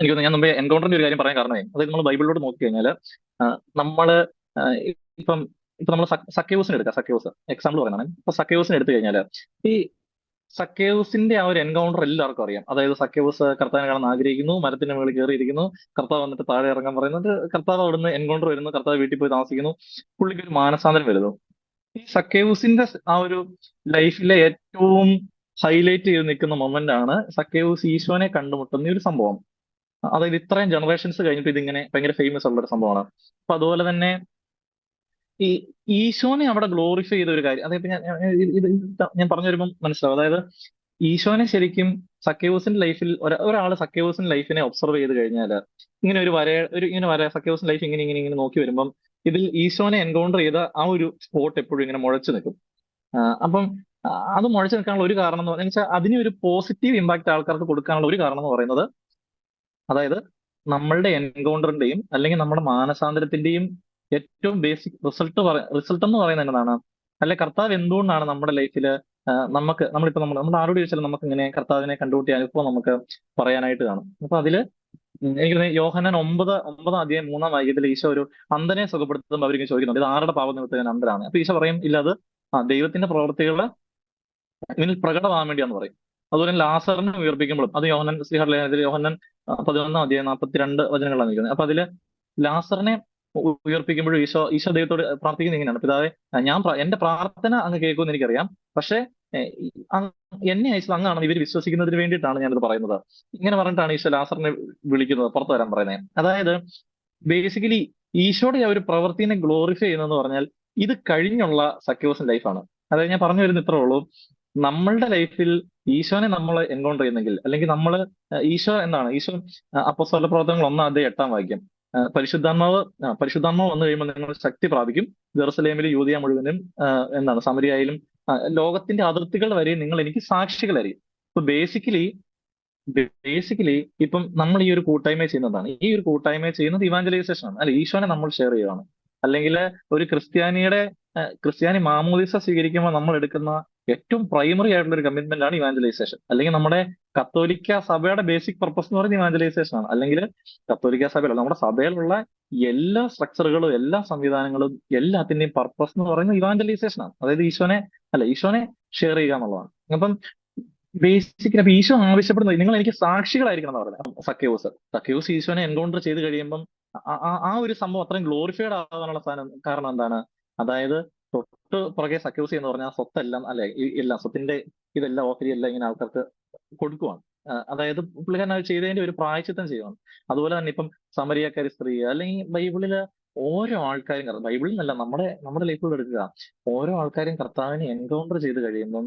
എനിക്ക് ഞാൻ മുമ്പേ എൻകൗണ്ടറിന്റെ ഒരു കാര്യം പറയാൻ കാരണമേ അതായത് നമ്മൾ ബൈബിളിലോട്ട് നോക്കി കഴിഞ്ഞാൽ നമ്മൾ ഇപ്പം ഇപ്പൊ നമ്മൾ സക്കേവസിന് എടുക്കാം സക്കേവസ് എക്സാമ്പിൾ പറയുന്നതാണ്. ഇപ്പൊ സക്കേവസിന് എടുത്തു കഴിഞ്ഞാൽ ഈ സക്കേവസിന്റെ ആ ഒരു എൻകൗണ്ടർ എല്ലാവർക്കും അറിയാം. അതായത് സക്കേവസ് കർത്താവിനെ കാണാൻ ആഗ്രഹിക്കുന്നു മരത്തിന്റെ മുകളിൽ കയറിയിരിക്കുന്നു കർത്താവ് വന്നിട്ട് താഴെ ഇറങ്ങാൻ പറയുന്നത് കർത്താവ് അവിടുന്ന് എൻകൗണ്ടർ വരുന്നു കർത്താവ് വീട്ടിൽ പോയി താമസിക്കുന്നു പുള്ളിക്ക് ഒരു മാനസാന്തരം വരുന്നു. ഈ സക്കേവസിന്റെ ആ ഒരു ലൈഫിലെ ഏറ്റവും ഹൈലൈറ്റ് ചെയ്ത് നിൽക്കുന്ന മൊമെന്റ് ആണ് സക്കേവസ് ഈശോനെ കണ്ടുമുട്ടുന്ന ഒരു സംഭവം. അതായത് ഇത്രയും ജനറേഷൻസ് കഴിഞ്ഞിട്ട് ഇതിങ്ങനെ ഭയങ്കര ഫേമസ് ഉള്ള ഒരു സംഭവമാണ്. അപ്പൊ അതുപോലെ തന്നെ ഈ ഈശോനെ അവിടെ ഗ്ലോറിഫൈ ചെയ്ത ഒരു കാര്യം അതായത് ഞാൻ ഇത് ഞാൻ പറഞ്ഞു വരുമ്പോൾ മനസ്സിലാവും. അതായത് ഈശോനെ ശരിക്കും സക്കേവൂസിന്റെ ലൈഫിൽ ഒരാൾ സക്കേവൂസിന്റെ ലൈഫിനെ ഒബ്സർവ് ചെയ്ത് കഴിഞ്ഞാൽ ഇങ്ങനെ ഒരു വര ഒരു ഇങ്ങനെ വര സക്കേവസിന്റെ ലൈഫ് ഇങ്ങനെ ഇങ്ങനെ ഇങ്ങനെ നോക്കി വരുമ്പം ഇതിൽ ഈശോനെ എൻകൗണ്ടർ ചെയ്ത ആ ഒരു സ്പോട്ട് എപ്പോഴും ഇങ്ങനെ മുഴച്ചു നിൽക്കും. അപ്പം അത് മുഴച്ചു നിൽക്കാനുള്ള ഒരു കാരണം എന്ന് വെച്ചാൽ അതിന് ഒരു പോസിറ്റീവ് ഇമ്പാക്ട് ആൾക്കാർക്ക് കൊടുക്കാനുള്ള ഒരു കാരണം എന്ന് പറയുന്നത് അതായത് നമ്മളുടെ എൻകൗണ്ടറിന്റെയും അല്ലെങ്കിൽ നമ്മുടെ മാനസാന്തരത്തിന്റെയും ഏറ്റവും ബേസിക് റിസൾട്ട് റിസൾട്ട് എന്ന് പറയുന്നത് എന്താണ് അല്ലെ കർത്താവ് എന്തുകൊണ്ടാണ് നമ്മുടെ ലൈഫിൽ നമുക്ക് നമ്മളിപ്പോ നമ്മൾ നമ്മൾ ആരോട് ചോദിച്ചാലും നമുക്ക് ഇങ്ങനെ കർത്താവിനെ കണ്ടുപിട്ടി അനുഭവം നമുക്ക് പറയാനായിട്ട് കാണും. അപ്പൊ അതിൽ എനിക്ക് യോഹനൻ ഒമ്പത് ഒമ്പതാം അധ്യായം മൂന്നാം വാക്യത്തിൽ ഈശോ ഒരു അന്ധനെ സുഖപ്പെടുത്തുമ്പോൾ അവരിങ്ങനെ ചോദിക്കുന്നുണ്ട് ഇത് ആരുടെ പാപം നിമിത്തം അന്ധനാണ്? അപ്പൊ ഈശോ പറയും ഇല്ല അത് ദൈവത്തിന്റെ പ്രവർത്തികൾ ഇതിൽ പ്രകടമാകാൻ വേണ്ടിയാന്ന് പറയും. അതുപോലെ ലാസറിനെ ഉയർപ്പിക്കുമ്പോഴും അത് യോഹനൻ ശ്രീഹർ ലേഖനത്തിൽ യോഹന്നൻ ആ, പതിനൊന്നാം അധ്യായം നാൽപ്പത്തിരണ്ട് വചനങ്ങളാണ് നിൽക്കുന്നത്. അപ്പൊ അതിൽ ലാസറിനെ ഉയർപ്പിക്കുമ്പോഴും ഈശോ ഈശോ ദൈവത്തോട് പ്രാർത്ഥിക്കുന്നത് ഇങ്ങനെയാണ്. പിതാവെ ഞാൻ എന്റെ പ്രാർത്ഥന അങ്ങ് കേൾക്കുമെന്ന് എനിക്കറിയാം. പക്ഷേ എന്നെ അയച്ചത് അങ്ങാണെന്ന് ഇവർ വിശ്വസിക്കുന്നതിന് വേണ്ടിയിട്ടാണ് ഞാനിത് പറയുന്നത്. ഇങ്ങനെ പറഞ്ഞിട്ടാണ് ഈശോ ലാസറിനെ വിളിക്കുന്നത് പുറത്തു വരാൻ പറയുന്നത്. അതായത് ബേസിക്കലി ഈശോയുടെ ആ ഒരു പ്രവൃത്തിനെ ഗ്ലോറിഫൈ ചെയ്യുന്നതെന്ന് പറഞ്ഞാൽ ഇത് കഴിഞ്ഞുള്ള സക്യൂസിന്റെ ലൈഫാണ്. അതായത് ഞാൻ പറഞ്ഞു വരുന്ന ഇത്രേ ഉള്ളൂ. നമ്മളുടെ ലൈഫിൽ ഈശോനെ നമ്മൾ എൻകൗണ്ടർ ചെയ്യുന്നെങ്കിൽ അല്ലെങ്കിൽ നമ്മൾ ഈശോ എന്നാണ് ഈശോ അപ്പസ്വല പ്രവർത്തനങ്ങൾ ഒന്ന് അധ്യായം എട്ടാം വാക്യം പരിശുദ്ധാത്മാവ് പരിശുദ്ധാത്മാവ് വന്നു കഴിയുമ്പോൾ നിങ്ങൾ ശക്തി പ്രാപിക്കും. ജെറുസലേമിൽ യൂതിയ മുഴുവനും എന്താണ് സമരിയായാലും ലോകത്തിന്റെ അതിർത്തികൾ വരെ നിങ്ങൾ എനിക്ക് സാക്ഷികളായിരിക്കും ഇപ്പൊ ബേസിക്കലി ബേസിക്കലി ഇപ്പം നമ്മൾ ഈ ഒരു കൂട്ടായ്മ ചെയ്യുന്നതാണ്. ഈ ഒരു കൂട്ടായ്മ ചെയ്യുന്നത് ഇവാഞ്ചലൈസേഷൻ ആണ്. അല്ലെ ഈശോനെ നമ്മൾ ഷെയർ ചെയ്യുകയാണ് അല്ലെങ്കിൽ ഒരു ക്രിസ്ത്യാനിയുടെ ക്രിസ്ത്യാനി മാമോദിസ സ്വീകരിക്കുമ്പോൾ നമ്മൾ എടുക്കുന്ന ഏറ്റവും പ്രൈമറി ആയിട്ടുള്ള ഒരു കമ്മിറ്റ്മെന്റ് ആണ് ഇവാഞ്ചലൈസേഷൻ അല്ലെങ്കിൽ നമ്മുടെ കത്തോലിക്ക സഭയുടെ ബേസിക് പർപ്പസ് എന്ന് പറയുന്നത് ഇവാഞ്ചലൈസേഷൻ ആണ്. അല്ലെങ്കിൽ കത്തോലിക്ക സഭയിലോ നമ്മുടെ സഭയിലുള്ള എല്ലാ സ്ട്രക്ചറുകളും എല്ലാ സംവിധാനങ്ങളും എല്ലാത്തിന്റെയും പർപ്പസ് എന്ന് പറയുന്നത് ഇവാഞ്ചലൈസേഷൻ ആണ്. അതായത് ഈശോനെ അല്ല ഈശോനെ ഷെയർ ചെയ്യുക എന്നുള്ളതാണ്. അപ്പം ബേസിക്കലി അപ്പൊ ഈശോ ആവശ്യപ്പെടുന്നത് നിങ്ങൾ എനിക്ക് സാക്ഷികളായിരിക്കണം എന്ന് പറയുന്നത്. സക്യൂസ് സക്യൂസ് ഈശോനെ എൻകൗണ്ടർ ചെയ്ത് കഴിയുമ്പം ആ- ഒരു സംഭവം അത്രയും ഗ്ലോറിഫൈഡ് ആകാനുള്ള കാരണം എന്താണ്? അതായത് തൊട്ട് പുറകെ സക്യൂസ് എന്ന് പറഞ്ഞാൽ സ്വത്തെല്ലാം അല്ലെ എല്ലാം സ്വത്തിന്റെ ഇതെല്ലാം ഓഹരി എല്ലാം ഇങ്ങനെ ആൾക്കാർക്ക് കൊടുക്കുവാണ്. അതായത് പുള്ളിക്കാരൻ അത് ചെയ്തതിന്റെ ഒരു പ്രായച്ചിത്തം ചെയ്യുവാണ്. അതുപോലെ തന്നെ ഇപ്പം സമരിയക്കാരി സ്ത്രീ അല്ലെങ്കിൽ ബൈബിളിൽ ഓരോ ആൾക്കാരും ബൈബിളിൽ നിന്നല്ല നമ്മുടെ നമ്മുടെ ലൈഫിൽ എടുക്കുക. ഓരോ ആൾക്കാരും കർത്താവിനെ എൻകൗണ്ടർ ചെയ്ത് കഴിയുമ്പം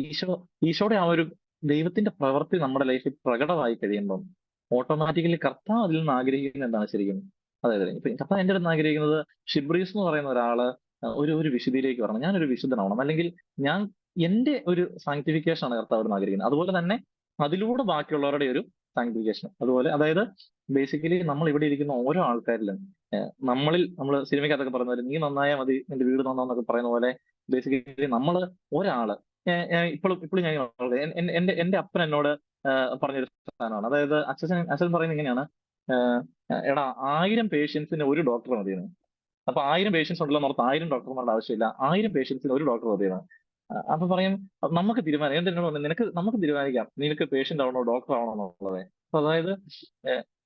ഈശോ ഈശോയുടെ ആ ഒരു ദൈവത്തിന്റെ പ്രവൃത്തി നമ്മുടെ ലൈഫിൽ പ്രകടമായി കഴിയുമ്പം ഓട്ടോമാറ്റിക്കലി കർത്താവ് അതിൽ നിന്ന് ആഗ്രഹിക്കുന്നത് എന്താണ് ശരിക്കും? അതായത് കർത്താവ് എന്റെ അടുത്ത് ആഗ്രഹിക്കുന്നത് ഷിബ്രീസ് എന്ന് പറയുന്ന ഒരാൾ ഒരു ഒരു വിശുദ്ധിയിലേക്ക് വരണം. ഞാനൊരു വിശുദ്ധനാവണം. അല്ലെങ്കിൽ ഞാൻ എന്റെ ഒരു സാങ്ക്ടിഫിക്കേഷൻ ആണ് കർത്താവ് ആഗ്രഹിക്കുന്നത്. അതുപോലെ തന്നെ അതിലൂടെ ബാക്കിയുള്ളവരുടെ ഒരു സാങ്ക്ടിഫിക്കേഷൻ അതുപോലെ അതായത് ബേസിക്കലി നമ്മൾ ഇവിടെ ഇരിക്കുന്ന ഓരോ ആൾക്കാരിലും നമ്മളിൽ നമ്മൾ സിനിമയ്ക്കകത്തൊക്കെ പറയുന്ന പോലെ നീ നന്നായാൽ മതി നിന്റെ വീട് നന്നാന്നൊക്കെ പറയുന്ന പോലെ ബേസിക്കലി നമ്മൾ ഒരാൾ ഇപ്പോഴും ഇപ്പോഴും ഞാൻ എന്റെ എന്റെ അപ്പൻ എന്നോട് പറഞ്ഞൊരു സാധനമാണ്. അതായത് അച്ഛൻ അച്ഛൻ പറയുന്നത് ഇങ്ങനെയാണ് എടാ ആയിരം പേഷ്യൻസിന് ഒരു ഡോക്ടർ മതിയെന്ന്. അപ്പൊ ആയിരം പേഷ്യൻസ് ഉണ്ടല്ലോ ഓർത്ത് ആയിരം ഡോക്ടർമാരുടെ ആവശ്യമില്ല. ആയിരം പേഷ്യൻസിന് ഒരു ഡോക്ടർ മതിയാണ് അപ്പൊ പറയും നമുക്ക് തീരുമാനം എന്ത് എന്നോട് പറഞ്ഞു നിനക്ക് നമുക്ക് തീരുമാനിക്കാം. നിനക്ക് പേഷ്യന്റ് ആവണോ ഡോക്ടർ ആവണോ എന്നുള്ളത്. അപ്പൊ അതായത്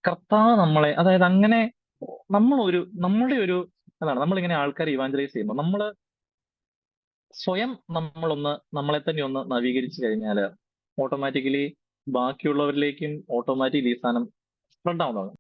കർത്താവ് നമ്മളെ അതായത് അങ്ങനെ നമ്മൾ ഒരു നമ്മുടെ ഒരു എന്താണ് നമ്മളിങ്ങനെ ആൾക്കാരെ ഇവാഞ്ചലൈസ് ചെയ്യുമ്പോൾ നമ്മൾ സ്വയം നമ്മളൊന്ന് നമ്മളെ തന്നെ ഒന്ന് നവീകരിച്ചു കഴിഞ്ഞാൽ ഓട്ടോമാറ്റിക്കലി ബാക്കിയുള്ളവരിലേക്കും ഓട്ടോമാറ്റിക്കലി ഈ സാധനം സ്പ്രെഡ് ആവുന്നതാണ്.